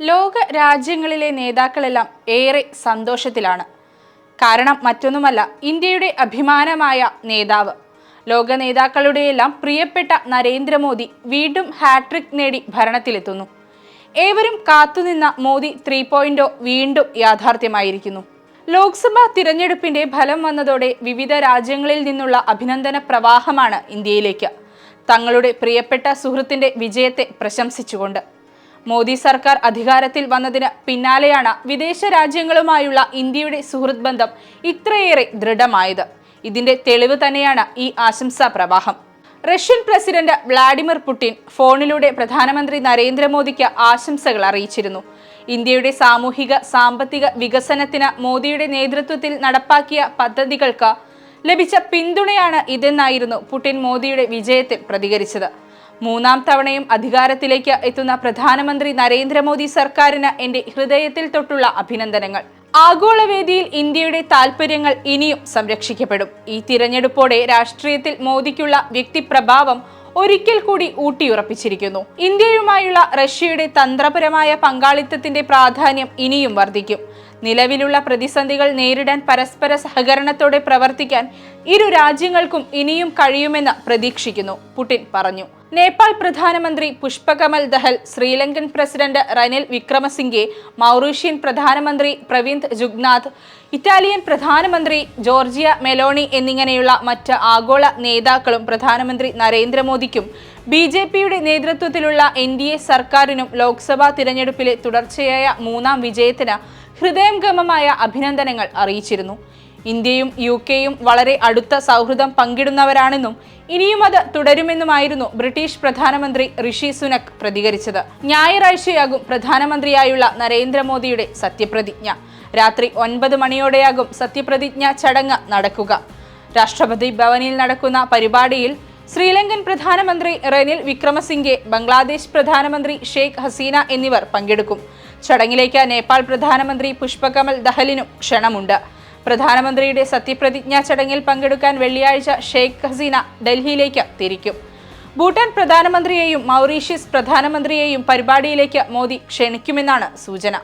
ലോക രാജ്യങ്ങളിലെ നേതാക്കളെല്ലാം ഏറെ സന്തോഷത്തിലാണ്. കാരണം മറ്റൊന്നുമല്ല ഇന്ത്യയുടെ അഭിമാനമായ നേതാവ്. ലോക നേതാക്കളുടെയെല്ലാം പ്രിയപ്പെട്ട നരേന്ദ്രമോദി വീണ്ടും ഹാട്രിക് നേടി ഭരണത്തിലെത്തുന്നു. ഏവരും കാത്തുനിന്ന മോദി ത്രീ പോയിന്റോ വീണ്ടും യാഥാർത്ഥ്യമായിരിക്കുന്നു. ലോക്സഭാ തിരഞ്ഞെടുപ്പിന്റെ ഫലം വന്നതോടെ വിവിധ രാജ്യങ്ങളിൽ നിന്നുള്ള അഭിനന്ദന പ്രവാഹമാണ് ഇന്ത്യയിലേക്ക്. തങ്ങളുടെ പ്രിയപ്പെട്ട സുഹൃത്തിന്റെ വിജയത്തെ പ്രശംസിച്ചുകൊണ്ട്. മോദി സർക്കാർ അധികാരത്തിൽ വന്നതിന് പിന്നാലെയാണ് വിദേശ രാജ്യങ്ങളുമായുള്ള ഇന്ത്യയുടെ സുഹൃത്ത് ബന്ധം ഇത്രയേറെ ദൃഢമായത്. ഇതിന്റെ തെളിവ് തന്നെയാണ് ഈ ആശംസാ പ്രവാഹം. റഷ്യൻ പ്രസിഡന്റ് വ്ളാഡിമിർ പുടിൻ ഫോണിലൂടെ പ്രധാനമന്ത്രി നരേന്ദ്രമോദിക്ക് ആശംസകൾ അറിയിച്ചിരുന്നു. ഇന്ത്യയുടെ സാമൂഹിക സാമ്പത്തിക വികസനത്തിന് മോദിയുടെ നേതൃത്വത്തിൽ നടപ്പാക്കിയ പദ്ധതികൾക്ക് ലഭിച്ച പിന്തുണയാണ് ഇതെന്നായിരുന്നു പുടിൻ മോദിയുടെ വിജയത്തിൽ പ്രതികരിച്ചത്. മൂന്നാം തവണയും അധികാരത്തിലേക്ക് എത്തുന്ന പ്രധാനമന്ത്രി നരേന്ദ്രമോദി സർക്കാരിന് എന്റെ ഹൃദയത്തിൽ തൊട്ടുള്ള അഭിനന്ദനങ്ങൾ. ആഗോളവേദിയിൽ ഇന്ത്യയുടെ താൽപര്യങ്ങൾ ഇനിയും സംരക്ഷിക്കപ്പെടും. ഈ തിരഞ്ഞെടുപ്പോടെ രാഷ്ട്രീയത്തിൽ മോദിക്കുള്ള വ്യക്തിപ്രഭാവം ഒരിക്കൽ കൂടി ഊട്ടിയുറപ്പിച്ചിരിക്കുന്നു. ഇന്ത്യയുമായുള്ള റഷ്യയുടെ തന്ത്രപരമായ പങ്കാളിത്തത്തിന്റെ പ്രാധാന്യം ഇനിയും വർദ്ധിക്കും. നിലവിലുള്ള പ്രതിസന്ധികൾ നേരിടാൻ പരസ്പര സഹകരണത്തോടെ പ്രവർത്തിക്കാൻ ഇരു രാജ്യങ്ങൾക്കും ഇനിയും കഴിയുമെന്ന് പ്രതീക്ഷിക്കുന്നു പുടിൻ പറഞ്ഞു. നേപ്പാൾ പ്രധാനമന്ത്രി പുഷ്പകമൽ ദഹൽ ശ്രീലങ്കൻ പ്രസിഡന്റ് റനിൽ വിക്രമസിംഗെ മൗറീഷ്യൻ പ്രധാനമന്ത്രി പ്രവീന്ദ് ജുഗ്നാഥ് ഇറ്റാലിയൻ പ്രധാനമന്ത്രി ജോർജിയ മെലോണി എന്നിങ്ങനെയുള്ള മറ്റ് ആഗോള നേതാക്കളും പ്രധാനമന്ത്രി നരേന്ദ്രമോദിക്കും ബി ജെ പിയുടെ നേതൃത്വത്തിലുള്ള എൻ ഡി എ സർക്കാരിനും ലോക്സഭാ തിരഞ്ഞെടുപ്പിലെ തുടർച്ചയായ മൂന്നാം വിജയത്തിന് ഹൃദയംഗമമായ അഭിനന്ദനങ്ങൾ അറിയിച്ചിരുന്നു. ഇന്ത്യയും യു കെയും വളരെ അടുത്ത സൗഹൃദം പങ്കിടുന്നവരാണെന്നും ഇനിയും അത് തുടരുമെന്നുമായിരുന്നു ബ്രിട്ടീഷ് പ്രധാനമന്ത്രി ഋഷി സുനക് പ്രതികരിച്ചത്. ഞായറാഴ്ചയാകും പ്രധാനമന്ത്രിയായുള്ള നരേന്ദ്രമോദിയുടെ സത്യപ്രതിജ്ഞ. രാത്രി ഒൻപത് മണിയോടെയാകും സത്യപ്രതിജ്ഞ ചടങ്ങ് നടക്കുക. രാഷ്ട്രപതി ഭവനിൽ നടക്കുന്ന പരിപാടിയിൽ ശ്രീലങ്കൻ പ്രധാനമന്ത്രി റെനിൽ വിക്രമസിംഗെ ബംഗ്ലാദേശ് പ്രധാനമന്ത്രി ഷെയ്ഖ് ഹസീന എന്നിവർ പങ്കെടുക്കും. ചടങ്ങിലേക്ക് നേപ്പാൾ പ്രധാനമന്ത്രി പുഷ്പകമൽ ദഹലിനും ക്ഷണമുണ്ട്. പ്രധാനമന്ത്രിയുടെ സത്യപ്രതിജ്ഞാ ചടങ്ങിൽ പങ്കെടുക്കാൻ വെള്ളിയാഴ്ച ഷെയ്ഖ് ഹസീന ഡൽഹിയിലേക്ക് തിരിക്കും. ഭൂട്ടാൻ പ്രധാനമന്ത്രിയെയും മൗറീഷ്യസ് പ്രധാനമന്ത്രിയെയും പരിപാടിയിലേക്ക് മോദി ക്ഷണിക്കുമെന്നാണ് സൂചന.